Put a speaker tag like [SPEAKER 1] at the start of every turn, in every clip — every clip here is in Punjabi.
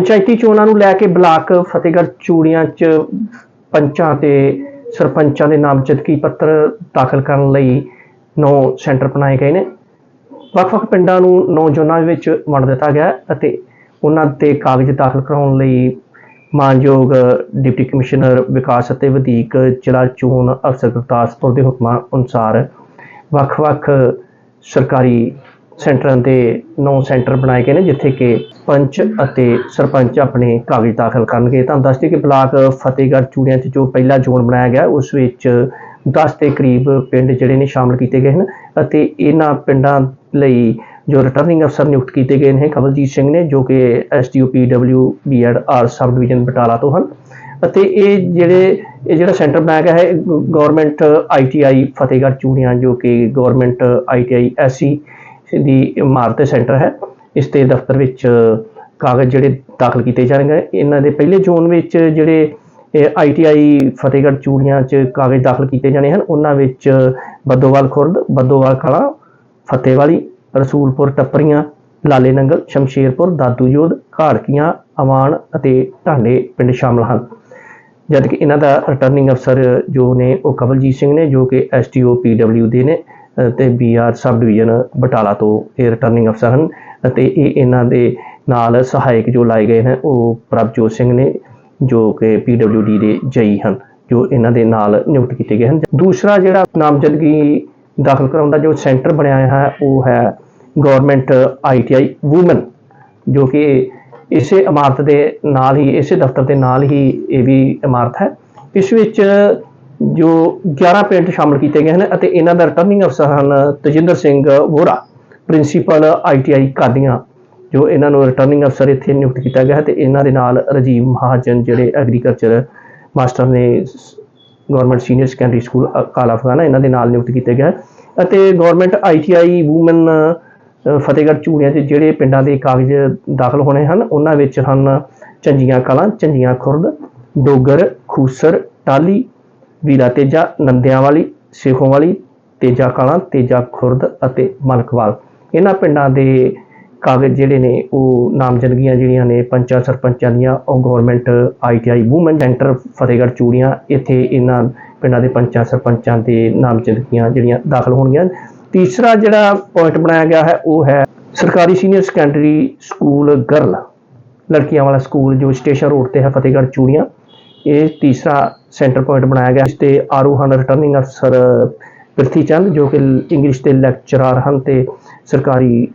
[SPEAKER 1] ਪੰਚਾਇਤੀ ਚੋਣਾਂ ਨੂੰ ਲੈ ਕੇ ਬਲਾਕ ਫਤਿਹਗੜ੍ਹ ਚੂੜੀਆਂ 'ਚ ਪੰਚਾਂ ਤੇ ਸਰਪੰਚਾਂ ਦੇ ਨਾਮਜ਼ਦਗੀ ਪੱਤਰ ਦਾਖਲ ਕਰਨ ਲਈ ਨੌ ਸੈਂਟਰ ਬਣਾਏ ਗਏ ਨੇ। ਵੱਖ-ਵੱਖ ਪਿੰਡਾਂ ਨੂੰ ਨੌ ਜ਼ੋਨਾਂ ਵਿੱਚ ਵੰਡ ਦਿੱਤਾ ਗਿਆ ਅਤੇ ਉਹਨਾਂ ਤੇ ਕਾਗਜ਼ ਦਾਖਲ ਕਰਾਉਣ ਲਈ ਮਾਨਯੋਗ ਡਿਪਟੀ ਕਮਿਸ਼ਨਰ ਵਿਕਾਸ ਅਤੇ ਵਧੀਕ ਜ਼ਿਲ੍ਹਾ ਚੋਣ ਅਫਸਰ ਗੁਰਦਾਸਪੁਰ ਦੇ ਹੁਕਮਾਂ ਅਨੁਸਾਰ ਵੱਖ-ਵੱਖ ਸਰਕਾਰੀ ਸੈਂਟਰਾਂ ਦੇ ਨੌ ਸੈਂਟਰ ਬਣਾਏ ਗਏ ਨੇ, ਜਿੱਥੇ ਕਿ ਪੰਚ ਅਤੇ ਸਰਪੰਚ ਆਪਣੇ ਕਾਗਜ਼ ਦਾਖਲ ਕਰਨਗੇ। ਤਾਂ ਦੱਸਦੇ ਕਿ ਬਲਾਕ ਫਤਿਹਗੜ੍ਹ ਚੂੜੀਆਂ 'ਚ ਜੋ ਪਹਿਲਾ ਜ਼ੋਨ ਬਣਾਇਆ ਗਿਆ, ਉਸ ਵਿੱਚ 10 ਦੇ ਕਰੀਬ ਪਿੰਡ ਜਿਹੜੇ ਨੇ ਸ਼ਾਮਲ ਕੀਤੇ ਗਏ ਹਨ ਅਤੇ ਇਹਨਾਂ ਪਿੰਡਾਂ ਲਈ ਜੋ ਰਿਟਰਨਿੰਗ ਅਫਸਰ ਨਿਯੁਕਤ ਕੀਤੇ ਗਏ ਨੇ ਕਮਲਜੀਤ ਸਿੰਘ ਨੇ, ਜੋ ਕਿ SDO PW B and R sub division Batala ਤੋਂ ਹਨ। ਅਤੇ ਇਹ ਜਿਹੜੇ, ਇਹ ਜਿਹੜਾ ਸੈਂਟਰ ਬਣਾਇਆ ਗਿਆ ਹੈ ਗਵਰਨਮੈਂਟ ਆਈਟੀਆਈ ਫਤਿਹਗੜ੍ਹ ਚੂੜੀਆਂ, ਜੋ ਕਿ ਗਵਰਨਮੈਂਟ ਆਈਟੀਆਈ ਐਸਸੀ ਦੀ ਇਮਾਰਤ ਸੈਂਟਰ ਹੈ। ਇਸ ਦੇ ਦਫ਼ਤਰ ਵਿੱਚ ਕਾਗਜ਼ ਜਿਹੜੇ ਦਾਖਲ ਕੀਤੇ ਜਾਣਗੇ। ਇਹਨਾਂ ਦੇ ਪਹਿਲੇ ਜ਼ੋਨ ਵਿੱਚ ਜਿਹੜੇ ਆਈਟੀਆਈ ਫਤਿਹਗੜ੍ਹ ਚੂੜੀਆਂ 'ਚ ਕਾਗਜ਼ ਦਾਖਲ ਕੀਤੇ ਜਾਣੇ ਹਨ, ਉਹਨਾਂ ਵਿੱਚ ਬੱਦੋਵਾਲ ਖੁਰਦ, ਬੱਦੋਵਾਲ ਕਲਾਂ ਫਤਿਹਵਾਲੀ, ਰਸੂਲਪੁਰ ਟੱਪਰੀਆਂ, ਲਾਲੇ ਨੰਗਲ, ਸ਼ਮਸ਼ੇਰਪੁਰ ਦਾਦੂਯੋਧ ਘਾੜਕੀਆਂ, ਅਵਾਨ ਅਤੇ ਢਾਂਡੇ ਪਿੰਡ ਸ਼ਾਮਲ ਹਨ। ਜਦਕਿ ਇਹਨਾਂ ਦਾ ਰਿਟਰਨਿੰਗ ਅਫਸਰ ਜੋ ਨੇ ਉਹ ਕਵਲਜੀਤ ਸਿੰਘ ਨੇ, ਜੋ ਕਿ ਐਸਟੀਓ ਪੀਡਬਲਿਊ ਦੇ ਨੇ। ਅਤੇ ਬੀਆਰ ਸਬ ਡਿਵੀਜ਼ਨ ਬਟਾਲਾ ਤੋਂ ਇਹ ਰਿਟਰਨਿੰਗ ਅਫਸਰ ਹਨ ਅਤੇ ਇਹ ਇਹਨਾਂ ਦੇ ਨਾਲ ਸਹਾਇਕ ਜੋ ਲਾਏ ਗਏ ਹਨ, ਉਹ ਪ੍ਰਭਜੋਤ ਸਿੰਘ ਨੇ ਜੋ ਕਿ ਪੀਡਬਲਿਊਡੀ ਦੇ ਜਈ ਹਨ, ਜੋ ਇਹਨਾਂ ਦੇ ਨਾਲ ਨਿਯੁਕਤ ਕੀਤੇ ਗਏ ਹਨ। ਦੂਸਰਾ ਜਿਹੜਾ ਨਾਮਜ਼ਦਗੀ ਦਾਖਲ ਕਰਾਉਣ ਦਾ ਜੋ ਸੈਂਟਰ ਬਣਿਆ ਹੈ, ਉਹ ਹੈ ਗਵਰਨਮੈਂਟ ਆਈਟੀਆਈ ਵੂਮਨ ਜੋ ਕਿ ਇਸੇ ਇਮਾਰਤ ਦੇ ਨਾਲ ਹੀ, ਇਸੇ ਦਫ਼ਤਰ ਦੇ ਨਾਲ ਹੀ ਇਹ ਵੀ ਇਮਾਰਤ ਹੈ। ਇਸ ਵਿੱਚ ਜੋ 11 ਪਿੰਡ ਸ਼ਾਮਲ ਕੀਤੇ ਗਏ ਹਨ ਅਤੇ ਇਹਨਾਂ ਦਾ ਰਿਟਰਨਿੰਗ ਅਫਸਰ ਹਨ ਤਜਿੰਦਰ ਸਿੰਘ ਵੋਰਾ ਪ੍ਰਿੰਸੀਪਲ ਆਈਟੀਆਈ ਕਾਦੀਆਂ, ਜੋ ਇਹਨਾਂ ਨੂੰ ਰਿਟਰਨਿੰਗ ਅਫਸਰ ਇੱਥੇ ਨਿਯੁਕਤ ਕੀਤਾ ਗਿਆ ਹੈ ਤੇ ਇਹਨਾਂ ਦੇ ਨਾਲ ਰਾਜੀਵ ਮਹਾਜਨ ਜਿਹੜੇ ਐਗਰੀਕਲਚਰ ਮਾਸਟਰ ਨੇ government senior secondary school Kala Phagana ਇਹਨਾਂ ਦੇ ਨਾਲ ਨਿਯੁਕਤ ਕੀਤੇ ਗਏ ਅਤੇ government ITI woman Fatehgarh Churian 'ਚ ਜਿਹੜੇ ਪਿੰਡਾਂ ਦੇ ਕਾਗਜ਼ ਦਾਖਲ ਹੋਣੇ ਹਨ, ਉਹਨਾਂ ਵਿੱਚ ਹਨ ਝੰਜੀਆਂ ਕਲਾਂ ਝੰਜੀਆਂ ਖੁਰਦ, ਡੋਗਰ, ਖੂਸਰ ਟਾਲੀ ਵੀਰਾ ਤੇਜਾ, ਨੰਦਿਆਂ ਵਾਲੀ, ਸੇਖੋਂ ਵਾਲੀ, ਤੇਜਾ ਕਲਾਂ, ਤੇਜਾ ਖੁਰਦ ਅਤੇ ਮਲਕਵਾਲ। ਇਹਨਾਂ ਪਿੰਡਾਂ ਦੇ ਕਾਗਜ਼ ਜਿਹੜੇ ਨੇ, ਉਹ ਨਾਮਜ਼ਦਗੀਆਂ ਜਿਹੜੀਆਂ ਨੇ, ਪੰਚਾਂ ਸਰਪੰਚਾਂ ਦੀਆਂ, ਉਹ government ITI woman centre Fatehgarh Churian, ਇੱਥੇ ਇਹਨਾਂ ਪਿੰਡਾਂ ਦੇ ਪੰਚਾਂ ਸਰਪੰਚਾਂ ਦੇ ਨਾਮਜ਼ਦਗੀਆਂ ਜਿਹੜੀਆਂ ਦਾਖਲ ਹੋਣਗੀਆਂ। ਤੀਸਰਾ ਜਿਹੜਾ ਪੁਆਇੰਟ ਬਣਾਇਆ ਗਿਆ ਹੈ, ਉਹ ਹੈ ਸਰਕਾਰੀ ਸੀਨੀਅਰ ਸੈਕੰਡਰੀ ਸਕੂਲ ਗਰਲ। ਲੜਕੀਆਂ ਵਾਲਾ ਸਕੂਲ ਜੋ ਸਟੇਸ਼ਨ ਰੋਡ ਤੇ ਹੈ, ਫਤਿਹਗੜ੍ਹ ਚੂੜੀਆਂ। ਇਹ ਤੀਸਰਾ ਸੈਂਟਰ ਪੁਆਇੰਟ ਬਣਾਇਆ ਗਿਆ ਇਸ ਤੇ ਆਰੂ ਹਨ ਰਿਟਰਨਿੰਗ ਅਫਸਰ ਪ੍ਰਿਥੀ ਚੰਦ, ਜੋ ਕਿ ਇੰਗਲਿਸ਼ ਦੇ ਲੈਕਚਰਰ ਹਨ ਤੇ ਸਰਕਾਰੀ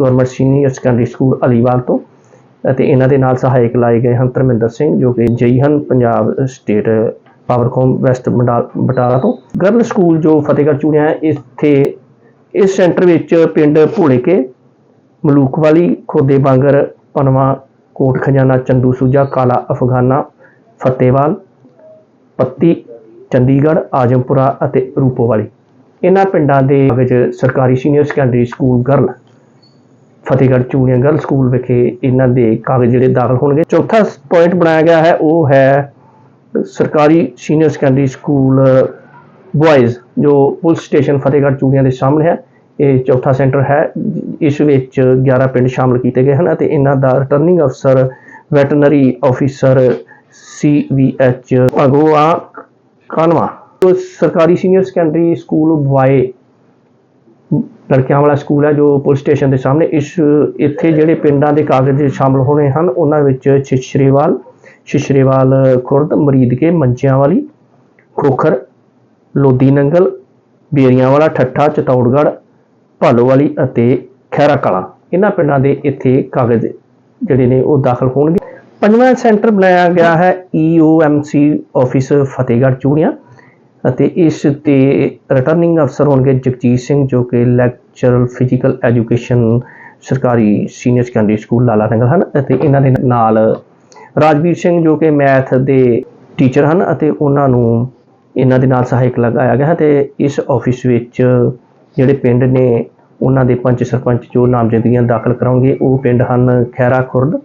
[SPEAKER 1] government senior secondary school Aliwal ਤੋਂ, ਅਤੇ ਇਹਨਾਂ ਦੇ ਨਾਲ ਸਹਾਇਕ ਲਾਏ ਗਏ ਹਨ ਧਰਮਿੰਦਰ ਸਿੰਘ, ਜੋ ਕਿ ਜਈ ਹਨ ਪੰਜਾਬ ਸਟੇਟ ਪਾਵਰਕੌਮ ਵੈਸਟ ਬਟਾ- ਬਟਾਲਾ ਤੋਂ। ਗਰਲ ਸਕੂਲ ਜੋ ਫਤਿਹਗੜ੍ਹ ਚੂੜੀਆਂ ਇੱਥੇ ਇਸ ਸੈਂਟਰ ਵਿੱਚ ਪਿੰਡ ਭੋਲੇਕੇ, ਮਲੂਕਵਾਲੀ ਖੋਦੇ ਬਾਂਗਰ ਪਨਵਾ, ਕੋਟ ਖਜ਼ਾਨਾ ਚੰਦੂ ਸੂਜਾ, ਕਾਲਾ ਅਫਗਾਨਾ, ਫਤਿਹਵਾਲ ਪੱਤੀ, ਚੰਡੀਗੜ੍ਹ, ਆਜਮਪੁਰਾ ਅਤੇ ਰੂਪੋਵਾਲੀ। ਇਹਨਾਂ ਪਿੰਡਾਂ ਦੇ ਵਿੱਚ ਸਰਕਾਰੀ senior secondary school girl Fatehgarh Churian girl school ਵਿਖੇ ਇਹਨਾਂ ਦੇ ਕਾਗਜ਼ ਜਿਹੜੇ ਦਾਖਲ ਹੋਣਗੇ। ਚੌਥਾ ਪੁਆਇੰਟ ਬਣਾਇਆ ਗਿਆ ਹੈ, ਉਹ ਹੈ ਸਰਕਾਰੀ ਸੀਨੀਅਰ ਸੈਕੰਡਰੀ ਸਕੂਲ ਬॉयਜ਼ ਜੋ ਪੁਲਿਸ ਸਟੇਸ਼ਨ ਫਤਿਹਗੜ੍ਹ ਚੂੜੀਆਂ ਦੇ ਸਾਹਮਣੇ ਹੈ। ਇਹ ਚੌਥਾ ਸੈਂਟਰ ਹੈ ਇਸ ਵਿੱਚ 11 ਪਿੰਡ ਸ਼ਾਮਲ ਕੀਤੇ ਗਏ ਹਨ ਅਤੇ ਇਹਨਾਂ ਦਾ ਰਿਟਰਨਿੰਗ ਅਫਸਰ ਵੈਟਰਨਰੀ ਆਫੀਸਰ ਸੀਵੀਐਚ ਅਗਵਾ ਕਾਨਵਾ ਜੋ ਸਰਕਾਰੀ ਸੀਨੀਅਰ ਸੈਕੰਡਰੀ ਸਕੂਲ ਬॉय ਲੜਕਿਆਂ ਵਾਲਾ ਸਕੂਲ ਹੈ ਜੋ ਪੁਲਿਸ ਸਟੇਸ਼ਨ ਦੇ ਸਾਹਮਣੇ। ਇਸ, ਇੱਥੇ ਜਿਹੜੇ ਪਿੰਡਾਂ ਦੇ ਕਾਗਜ਼ ਸ਼ਾਮਲ ਹੋਣੇ ਹਨ, ਉਹਨਾਂ ਵਿੱਚ ਛਿਛਰੇਵਾਲ ਛਿਛਰੇਵਾਲ ਖੁਰਦ ਮਰੀਦਕੇ ਮੰਚਿਆਂ ਵਾਲੀ ਖੋਖਰ ਲੋਦੀ ਨੰਗਲ ਬੇਰੀਆਂ ਵਾਲਾ ਠੱਠਾ, ਚਤੌੜਗੜ੍ਹ, ਭਾਲੋਵਾਲੀ ਅਤੇ ਖੈਰਾ ਕਲਾਂ ਇਹਨਾਂ ਪਿੰਡਾਂ ਦੇ ਇੱਥੇ ਕਾਗਜ਼ ਜਿਹੜੇ ਨੇ ਉਹ ਦਾਖਲ ਹੋਣਗੇ। ਪੰਜਵਾਂ ਸੈਂਟਰ ਬਣਾਇਆ ਗਿਆ ਹੈ ਈਓਐਮਸੀ ਆਫਿਸ ਫਤਿਹਗੜ੍ਹ ਚੂੜੀਆਂ ਅਤੇ ਇਸ ਤੇ ਰਿਟਰਨਿੰਗ ਅਫਸਰ ਹੋਣਗੇ ਜਗਜੀਤ ਸਿੰਘ ਜੋ ਕਿ ਲੈਕਚਰਲ ਫਿਜ਼ੀਕਲ ਐਜੂਕੇਸ਼ਨ ਸਰਕਾਰੀ senior secondary school Lala Nagar ਹਨ ਅਤੇ ਇਹਨਾਂ ਦੇ ਨਾਲ ਰਾਜਵੀਰ ਸਿੰਘ ਜੋ ਕਿ ਮੈਥ ਦੇ ਟੀਚਰ ਹਨ ਅਤੇ ਉਹਨਾਂ ਨੂੰ ਇਹਨਾਂ ਦੇ ਨਾਲ ਸਹਾਇਕ ਲਗਾਇਆ ਗਿਆ ਹੈ ਤੇ ਇਸ ਆਫਿਸ ਵਿੱਚ ਜਿਹੜੇ ਪਿੰਡ ਨੇ ਉਹਨਾਂ ਦੇ ਪੰਚ ਸਰਪੰਚ ਜੋ ਨਾਮਜ਼ਦਗੀਆਂ ਦਾਖਲ ਕਰਾਉਣਗੇ ਉਹ ਪਿੰਡ ਹਨ ਖੈਰਾ ਖੁਰਦ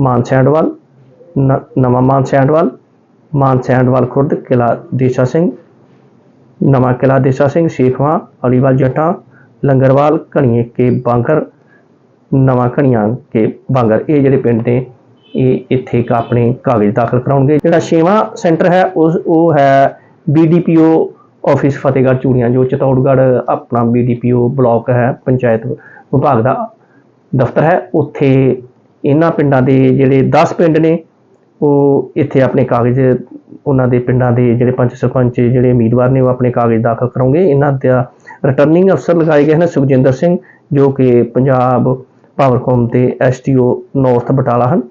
[SPEAKER 1] ਮਾਨ ਸੈਂਡਵਾਲ ਨ- ਨਵਾਂ ਮਾਨ ਸੈਂਡਵਾਲ ਮਾਨ ਸੈਂਡਵਾਲ ਖੁਰਦ ਕਿਲਾ ਦੇਸਾ ਸਿੰਘ, ਨਵਾਂ ਕਿਲਾ ਦੇਸਾ ਸਿੰਘ ਸ਼ੇਖਵਾ ਅਲੀਵਾਲ ਜੱਟਾਂ, ਲੰਗਰਵਾਲ ਘਣੀਏ ਕੇ ਬਾਂਗਰ, ਨਵਾਂ ਘਣੀਆਂ ਕੇ ਬਾਂਗਰ। ਇਹ ਜਿਹੜੇ ਪਿੰਡ ਨੇ, ਇਹ ਇੱਥੇ ਇੱਕ ਆਪਣੇ ਕਾਗਜ਼ ਦਾਖਲ ਕਰਾਉਣਗੇ। ਜਿਹੜਾ ਛੇਵਾਂ ਸੈਂਟਰ ਹੈ, ਉਸ, ਉਹ ਹੈ ਬੀਡੀਪੀਓ ਆਫਿਸ ਫਤਿਹਗੜ੍ਹ ਚੂੜੀਆਂ, ਜੋ ਚਤੌੜਗੜ੍ਹ ਆਪਣਾ ਬੀਡੀਪੀਓ ਬਲਾਕ ਹੈ, ਪੰਚਾਇਤ ਵਿਭਾਗ ਦਾ ਦਫ਼ਤਰ ਹੈ। ਉੱਥੇ ਇਹਨਾਂ ਪਿੰਡਾਂ ਦੇ ਜਿਹੜੇ 10 ਪਿੰਡ ਨੇ, ਉਹ ਇੱਥੇ ਆਪਣੇ ਕਾਗਜ਼, ਉਹਨਾਂ ਦੇ ਪਿੰਡਾਂ ਦੇ ਜਿਹੜੇ ਪੰਚ ਸਰਪੰਚ, ਜਿਹੜੇ ਉਮੀਦਵਾਰ ਨੇ, ਉਹ ਆਪਣੇ ਕਾਗਜ਼ ਦਾਖਲ ਕਰਾਉਂਗੇ ਇਹਨਾਂ ਦਾ ਰਿਟਰਨਿੰਗ ਅਫਸਰ ਲਗਾਏ ਗਏ ਹਨ ਸੁਖਜਿੰਦਰ ਸਿੰਘ, ਜੋ ਕਿ ਪੰਜਾਬ ਪਾਵਰਕੌਮ ਤੇ ਐਸਟੀਓ ਨਾਰਥ ਬਟਾਲਾ ਹਨ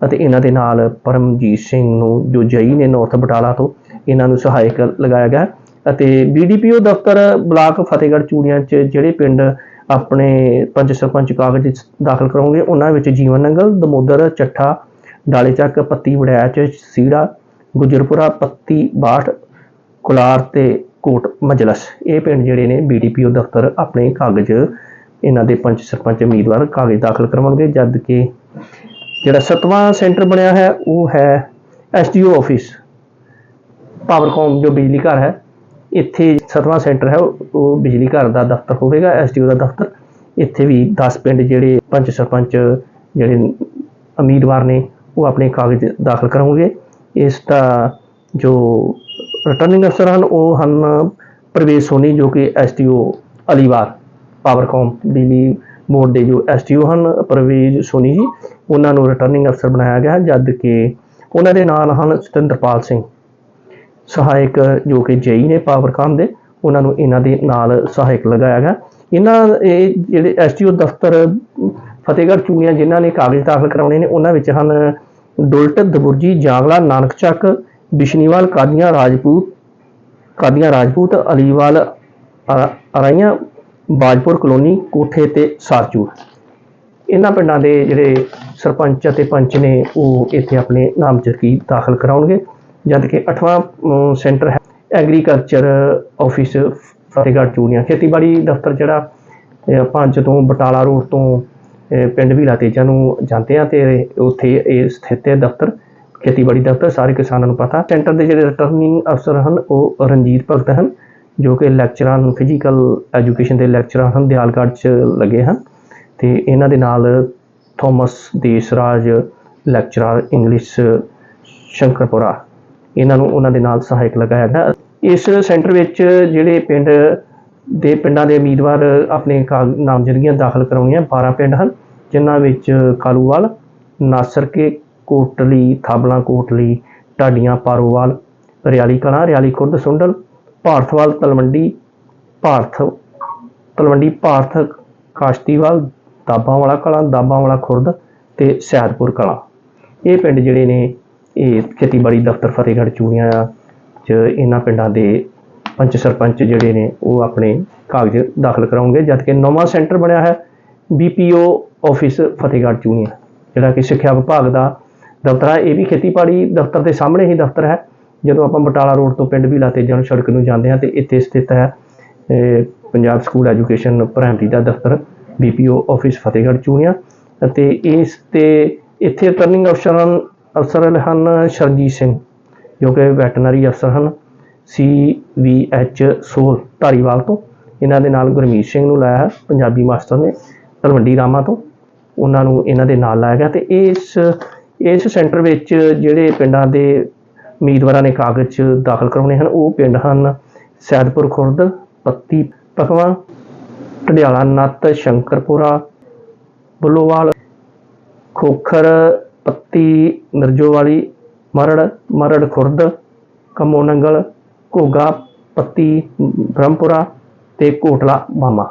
[SPEAKER 1] ਅਤੇ ਇਹਨਾਂ ਦੇ ਨਾਲ ਪਰਮਜੀਤ ਸਿੰਘ ਨੂੰ, ਜੋ ਜਈ ਨੇ ਨਾਰਥ ਬਟਾਲਾ ਤੋਂ, ਇਹਨਾਂ ਨੂੰ ਸਹਾਇਕ ਲਗਾਇਆ ਗਿਆ ਅਤੇ ਬੀਡੀਪੀਓ ਦਫ਼ਤਰ ਬਲਾਕ ਫਤਿਹਗੜ੍ਹ ਚੂੜੀਆਂ 'ਚ ਜਿਹੜੇ ਪਿੰਡ ਆਪਣੇ ਪੰਜ ਸਰਪੰਚ ਕਾਗਜ਼ ਦਾਖਲ ਕਰਾਉਂਗੇ ਉਹਨਾਂ ਵਿੱਚ ਜੀਵਨ ਨੰਗਲ, ਦਮੋਦਰ, ਚੱਠਾ, ਡਾਲੇ ਚੱਕ, ਪੱਤੀ ਵੜੈਚ, ਸੀੜਾ, ਗੁਜਰਪੁਰਾ, ਪੱਤੀ ਬਾਠ, ਕੁਲਾਰ ਤੇ ਕੋਟ ਮਜਲਸ। ਇਹ ਪਿੰਡ ਜਿਹੜੇ ਨੇ ਬੀਡੀਪੀਓ ਦਫ਼ਤਰ ਆਪਣੇ ਕਾਗਜ਼ ਇਹਨਾਂ ਦੇ ਪੰਚ ਸਰਪੰਚ ਉਮੀਦਵਾਰ ਕਾਗਜ਼ ਦਾਖਲ ਕਰਵਾਉਣਗੇ, ਜਦ ਕਿ ਜਿਹੜਾ ਸਤਵਾਂ ਸੈਂਟਰ ਬਣਿਆ ਹੈ, ਉਹ ਹੈ ਐਸਡੀਓ ਆਫਿਸ ਪਾਵਰਕੌਮ ਜੋ ਬਿਜਲੀ ਘਰ ਹੈ ਇੱਥੇ ਸਤਵਾਂ ਸੈਂਟਰ ਹੈ, ਉਹ ਬਿਜਲੀ ਘਰ ਦਾ ਦਫ਼ਤਰ ਹੋਵੇਗਾ ਐਸਡੀਓ ਦਾ ਦਫ਼ਤਰ। ਇੱਥੇ ਵੀ 10 ਪਿੰਡ ਜਿਹੜੇ ਪੰਚ ਸਰਪੰਚ ਜਿਹੜੇ ਉਮੀਦਵਾਰ ਨੇ, ਉਹ ਆਪਣੇ ਕਾਗਜ਼ ਦਾਖਲ ਕਰਾਉਣਗੇ। ਇਸ ਦਾ ਜੋ ਰਿਟਰਨਿੰਗ ਅਫਸਰ ਹਨ, ਉਹ ਹਨ ਪ੍ਰਵੇਸ਼ ਸੋਨੀ, ਜੋ ਕਿ ਐਸਟੀਓ ਅਲੀਵਾਰ ਪਾਵਰਕੌਮ ਬਿਜਲੀ ਬੋਰਡ ਦੇ ਜੋ ਐਸਟੀਓ ਹਨ, ਪ੍ਰਵੇਸ਼ ਸੋਨੀ ਜੀ, ਉਹਨਾਂ ਨੂੰ ਰਿਟਰਨਿੰਗ ਅਫਸਰ ਬਣਾਇਆ ਗਿਆ ਜਦ ਕਿ ਉਹਨਾਂ ਦੇ ਨਾਲ ਹਨ ਸਤਿੰਦਰਪਾਲ ਸਿੰਘ। ਸਹਾਇਕ ਜੋ ਕਿ ਜਈ ਨੇ ਪਾਵਰਕਾਮ ਦੇ, ਉਹਨਾਂ ਨੂੰ ਇਹਨਾਂ ਦੇ ਨਾਲ ਸਹਾਇਕ ਲਗਾਇਆ ਗਿਆ। ਇਹਨਾਂ ਇਹ ਜਿਹੜੇ ਐਸਟੀਓ ਦਫ਼ਤਰ, ਫਤਿਹਗੜ੍ਹ ਚੂੜੀਆਂ ਜਿਨ੍ਹਾਂ ਨੇ ਕਾਗਜ਼ ਦਾਖਲ ਕਰਾਉਣੇ ਨੇ, ਉਹਨਾਂ ਵਿੱਚ ਹਨ ਡੁਲਟ, ਦਬੁਰਜੀ, ਜਾਂਗਲਾ, ਨਾਨਕ ਚੱਕ, ਬਿਸ਼ਨੀਵਾਲ, ਕਾਦੀਆਂ, ਰਾਜਪੂਤ ਕਾਦੀਆਂ, ਰਾਜਪੂਤ, ਅਲੀਵਾਲ, ਅ- ਅਰਾਈਆਂ, ਬਾਜਪੁਰ ਕਲੋਨੀ, ਕੋਠੇ ਤੇ ਸਾਰਚੂ ਇਹਨਾਂ ਪਿੰਡਾਂ ਦੇ ਜਿਹੜੇ ਸਰਪੰਚ ਅਤੇ ਪੰਚ ਨੇ, ਉਹ ਇੱਥੇ ਆਪਣੇ ਨਾਮਜ਼ਦਗੀ ਦਾਖਲ ਕਰਾਉਣਗੇ। ਜਦ ਕਿ 8ਵਾਂ ਸੈਂਟਰ ਹੈ ਐਗਰੀਕਲਚਰ ਆਫਿਸ ਫਤਿਹਗੜ੍ਹ ਚੂੜੀਆਂ ਖੇਤੀਬਾੜੀ ਦਫ਼ਤਰ ਜਿਹੜਾ, ਇਹ ਆਪਾਂ ਜਦੋਂ ਬਟਾਲਾ ਰੋਡ ਤੋਂ ਪਿੰਡ ਵੀਲਾ ਤੇਜਾ ਨੂੰ ਜਾਂਦੇ ਆ ਤੇ ਉੱਥੇ ਇਹ ਸਥਿਤ ਹੈ ਦਫ਼ਤਰ, ਖੇਤੀਬਾੜੀ ਦਫ਼ਤਰ, ਸਾਰੇ ਕਿਸਾਨਾਂ ਨੂੰ ਪਤਾ। ਸੈਂਟਰ ਦੇ ਜਿਹੜੇ ਰਿਟਰਨਿੰਗ ਅਫਸਰ ਹਨ, ਉਹ ਰਣਜੀਤ ਭਗਤ ਹਨ, ਜੋ ਕਿ ਲੈਕਚਰਾਂ ਫਿਜ਼ੀਕਲ ਐਜੂਕੇਸ਼ਨ ਦੇ ਲੈਕਚਰਾਂ ਹਨ, ਦਿਆਲਗੜ੍ਹ 'ਚ ਲੱਗੇ ਹਨ ਤੇ ਇਹਨਾਂ ਦੇ ਨਾਲ Thomas Desraj, lecturer English Shankarpura ਇਹਨਾਂ ਨੂੰ ਉਹਨਾਂ ਦੇ ਨਾਲ ਸਹਾਇਕ ਲਗਾਇਆ ਗਿਆ। ਇਸ ਸੈਂਟਰ ਵਿੱਚ ਜਿਹੜੇ ਪਿੰਡ ਦੇ ਪਿੰਡਾਂ ਦੇ ਉਮੀਦਵਾਰ ਆਪਣੇ ਕਾਗ- ਨਾਮਜ਼ਦਗੀਆਂ ਦਾਖਲ ਕਰਾਉਣੀਆਂ 12 ਪਿੰਡ ਹਨ, ਜਿਨ੍ਹਾਂ ਵਿੱਚ ਕਾਲੂਵਾਲ, ਨਾਸਰਕੇ, ਕੋਟਲੀ, ਥਾਬਲਾ ਕੋਟਲੀ, ਢਾਡੀਆਂ, ਪਾਰੋਵਾਲ ਰਿਆਲੀ ਕਲਾਂ ਰਿਆਲੀ ਖੁਰਦ ਸੁੰਡਲ ਭਾਰਤਵਾਲ ਤਲਵੰਡੀ ਭਾਰਤ ਤਲਵੰਡੀ ਭਾਰਤ ਕਾਸ਼ਤੀਵਾਲ ਦਾਬਾਂ ਵਾਲਾ ਕਲਾਂ ਦਾਬਾਂ ਵਾਲਾ ਖੁਰਦ ਤੇ ਸਿਆਦਪੁਰ ਕਲਾਂ। ਇਹ ਪਿੰਡ ਜਿਹੜੇ ਨੇ ਇਹ ਖੇਤੀਬਾੜੀ ਦਫ਼ਤਰ ਫਤਿਹਗੜ੍ਹ ਚੂੜੀਆਂ ਚ ਇਹਨਾਂ ਪਿੰਡਾਂ ਦੇ ਪੰਚ ਸਰਪੰਚ ਜਿਹੜੇ ਨੇ, ਉਹ ਆਪਣੇ ਕਾਗਜ਼ ਦਾਖਲ ਕਰਾਉਣਗੇ ਜਦਕਿ ਨਵਾਂ ਸੈਂਟਰ ਬਣਿਆ ਹੈ ਬੀਪੀਓ ਆਫਿਸ ਫਤਿਹਗੜ੍ਹ ਚੂੜੀਆਂ। ਜਿਹੜਾ ਕਿ ਸਿੱਖਿਆ ਵਿਭਾਗ ਦਾ ਦਫ਼ਤਰ ਹੈ, ਇਹ ਵੀ ਖੇਤੀਬਾੜੀ ਦਫ਼ਤਰ ਦੇ ਸਾਹਮਣੇ ਹੀ ਦਫ਼ਤਰ ਹੈ। ਜਦੋਂ ਆਪਾਂ ਬਟਾਲਾ ਰੋਡ ਤੋਂ ਪਿੰਡ ਵੀਲਾ ਤੇ ਜਨ ਸੜਕ ਨੂੰ ਜਾਂਦੇ ਹਾਂ, ਤੇ ਇੱਥੇ ਸਥਿਤ ਹੈ ਪੰਜਾਬ ਸਕੂਲ ਐਜੂਕੇਸ਼ਨ ਪ੍ਰਾਇਮਰੀ ਦਾ ਦਫ਼ਤਰ ਬੀਪੀਓ ਆਫਿਸ ਫਤਿਹਗੜ੍ਹ ਚੂੜੀਆਂ। ਅਤੇ ਇਸ ਤੇ ਇੱਥੇ ਰਿਟਰਨਿੰਗ ਅਫਸਰਾਂ ਅਫਸਰ ਹਨ ਸ਼ਰਜੀਤ ਸਿੰਘ, ਜੋ ਕਿ ਵੈਟਰਨਰੀ ਅਫਸਰ ਹਨ, ਸੀ ਵੀ ਐਚ ਸੋਲ ਧਾਰੀਵਾਲ ਤੋਂ। ਇਹਨਾਂ ਦੇ ਨਾਲ ਗੁਰਮੀਤ ਸਿੰਘ ਨੂੰ ਲਾਇਆ ਪੰਜਾਬੀ ਮਾਸਟਰ ਨੇ, ਤਲਵੰਡੀ ਰਾਮਾ ਤੋਂ। ਉਹਨਾਂ ਨੂੰ ਇਹਨਾਂ ਦੇ ਨਾਲ ਲਾਇਆ ਗਿਆ ਤੇ ਇਸ ਇਸ ਸੈਂਟਰ ਵਿੱਚ ਜਿਹੜੇ ਪਿੰਡਾਂ ਦੇ ਉਮੀਦਵਾਰਾਂ ਨੇ ਕਾਗਜ਼ ਦਾਖਲ ਕਰਾਉਣੇ ਹਨ, ਉਹ ਪਿੰਡ ਹਨ ਸੈਦਪੁਰ ਖੁਰਦ, ਪੱਤੀ ਪਕਵਾ, ਢਡਿਆਲਾ ਨੱਤ, ਸ਼ੰਕਰਪੁਰਾ, ਬੁੱਲੋਵਾਲ, ਖੋਖਰ ਪੱਤੀ, ਮਿਰਜੋਵਾਲੀ, ਮਰੜ ਮਰੜ ਖੁਰਦ, ਕੰਮੋ ਨੰਗਲ, ਘੋਗਾ, ਪੱਤੀ, ਬ੍ਰਹਮਪੁਰਾ ਤੇ ਕੋਟਲਾ ਮਾਮਾ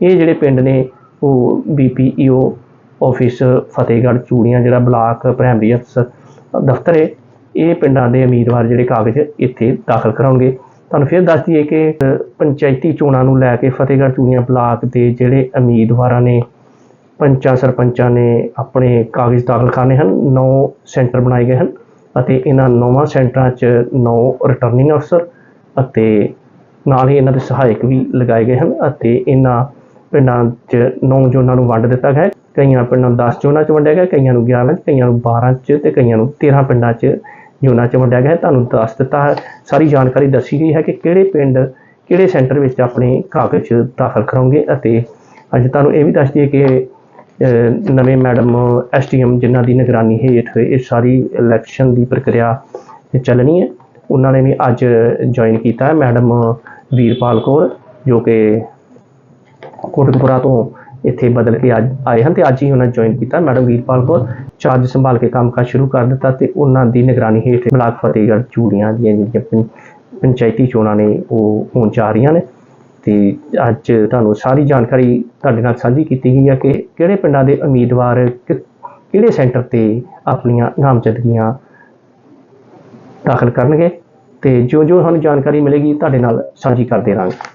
[SPEAKER 1] ਇਹ ਜਿਹੜੇ ਪਿੰਡ ਨੇ, ਉਹ ਬੀਪੀਈਓ ਆਫਿਸ ਫਤਿਹਗੜ੍ਹ, ਚੂੜੀਆਂ, ਜਿਹੜਾ ਬਲਾਕ ਪ੍ਰਾਇਮਰੀ ਅਫਸਰ ਦਫ਼ਤਰ ਹੈ ਇਹ ਪਿੰਡਾਂ ਦੇ ਉਮੀਦਵਾਰ ਜਿਹੜੇ ਕਾਗਜ਼ ਇੱਥੇ ਦਾਖਲ ਕਰਾਉਣਗੇ। ਤੁਹਾਨੂੰ ਫਿਰ ਦੱਸ ਦਈਏ ਕਿ ਪੰਚਾਇਤੀ ਚੋਣਾਂ ਨੂੰ ਲੈ ਕੇ ਫਤਿਹਗੜ੍ਹ, ਚੂੜੀਆਂ ਬਲਾਕ ਦੇ ਜਿਹੜੇ ਉਮੀਦਵਾਰਾਂ ਨੇ ਪੰਚਾਂ ਸਰਪੰਚਾਂ ਨੇ ਆਪਣੇ ਕਾਗਜ਼ ਦਾਖਲ ਕਰਨੇ ਹਨ 9 ਸੈਂਟਰ ਬਣਾਏ ਗਏ ਹਨ ਅਤੇ ਇਹਨਾਂ ਨੌਵਾਂ ਸੈਂਟਰਾਂ 'ਚ 9 ਰਿਟਰਨਿੰਗ ਅਫਸਰ ਅਤੇ ਨਾਲ ਹੀ ਇਹਨਾਂ ਦੇ ਸਹਾਇਕ ਵੀ ਲਗਾਏ ਗਏ ਹਨ ਅਤੇ ਇਹਨਾਂ ਪਿੰਡਾਂ 'ਚ 9 ਜ਼ੋਨਾਂ ਨੂੰ ਵੰਡ ਦਿੱਤਾ ਗਿਆ ਹੈ। ਕਈਆਂ ਪਿੰਡਾਂ ਨੂੰ 10 ਜ਼ੋਨਾਂ 'ਚ ਵੰਡਿਆ ਗਿਆ ਕਈਆਂ ਨੂੰ 11 'ਚ, ਕਈਆਂ ਨੂੰ 12 'ਚ ਤੇ ਕਈਆਂ ਨੂੰ 13 ਪਿੰਡਾਂ 'ਚ ਜ਼ੋਨਾਂ 'ਚ ਵੰਡਿਆ ਗਿਆ ਹੈ। ਤੁਹਾਨੂੰ ਦੱਸ ਦਿੱਤਾ ਹੈ, ਸਾਰੀ ਜਾਣਕਾਰੀ ਦੱਸੀ ਗਈ ਹੈ ਕਿ ਕਿਹੜੇ ਪਿੰਡ, ਕਿਹੜੇ ਸੈਂਟਰ ਵਿੱਚ ਆਪਣੇ ਕਾਗਜ਼ ਦਾਖਲ ਕਰਾਉਂਗੇ ਅਤੇ ਅੱਜ ਤੁਹਾਨੂੰ ਇਹ ਵੀ ਦੱਸ ਦਈਏ ਕਿ ਨਵੇਂ ਮੈਡਮ ਐਸਟੀਐਮ ਜਿਨ੍ਹਾਂ ਦੀ ਨਿਗਰਾਨੀ ਹੇਠ ਇਹ ਸਾਰੀ ਇਲੈਕਸ਼ਨ ਦੀ ਪ੍ਰਕਿਰਿਆ ਚੱਲਣੀ ਹੈ। ਉਹਨਾਂ ਨੇ ਵੀ ਅੱਜ ਜੁਆਇਨ ਕੀਤਾ ਹੈ ਮੈਡਮ ਵੀਰਪਾਲ ਕੌਰ, ਜੋ ਕਿ ਕੋਟਕਪੁਰਾ ਤੋਂ ਇੱਥੇ ਬਦਲ ਕੇ ਅੱਜ ਆਏ ਹਨ ਤੇ ਅੱਜ ਹੀ ਉਹਨਾਂ ਜੁਆਇਨ ਕੀਤਾ ਮੈਡਮ ਵੀਰਪਾਲ ਕੌਰ। ਚਾਰਜ ਸੰਭਾਲ ਕੇ ਕੰਮਕਾਜ ਸ਼ੁਰੂ ਕਰ ਦਿੱਤਾ ਤੇ ਉਹਨਾਂ ਦੀ ਨਿਗਰਾਨੀ ਹੇਠ ਬਲਾਕ ਫਤਿਹਗੜ੍ਹ ਚੂੜੀਆਂ ਦੀਆਂ ਜਿਹੜੀਆਂ ਪੰ- ਪੰਚਾਇਤੀ ਚੋਣਾਂ ਨੇ ਉਹ ਹੋਣ ਜਾ ਰਹੀਆਂ ਨੇ। ਤੇ ਅੱਜ ਤੁਹਾਨੂੰ ਸਾਰੀ ਜਾਣਕਾਰੀ ਤੁਹਾਡੇ ਨਾਲ ਸਾਂਝੀ ਕੀਤੀ ਗਈ ਹੈ ਕਿ ਕਿਹੜੇ ਪਿੰਡਾਂ ਦੇ ਉਮੀਦਵਾਰ ਕਿ- ਕਿਹੜੇ ਸੈਂਟਰ ਤੇ ਆਪਣੀਆਂ ਨਾਮਜ਼ਦਗੀਆਂ ਦਾਖਲ ਕਰਨਗੇ ਤੇ ਜੋ ਜੋ ਸਾਨੂੰ ਜਾਣਕਾਰੀ ਮਿਲੇਗੀ, ਤੁਹਾਡੇ ਨਾਲ ਸਾਂਝੀ ਕਰਦੇ ਰਹਾਂਗੇ।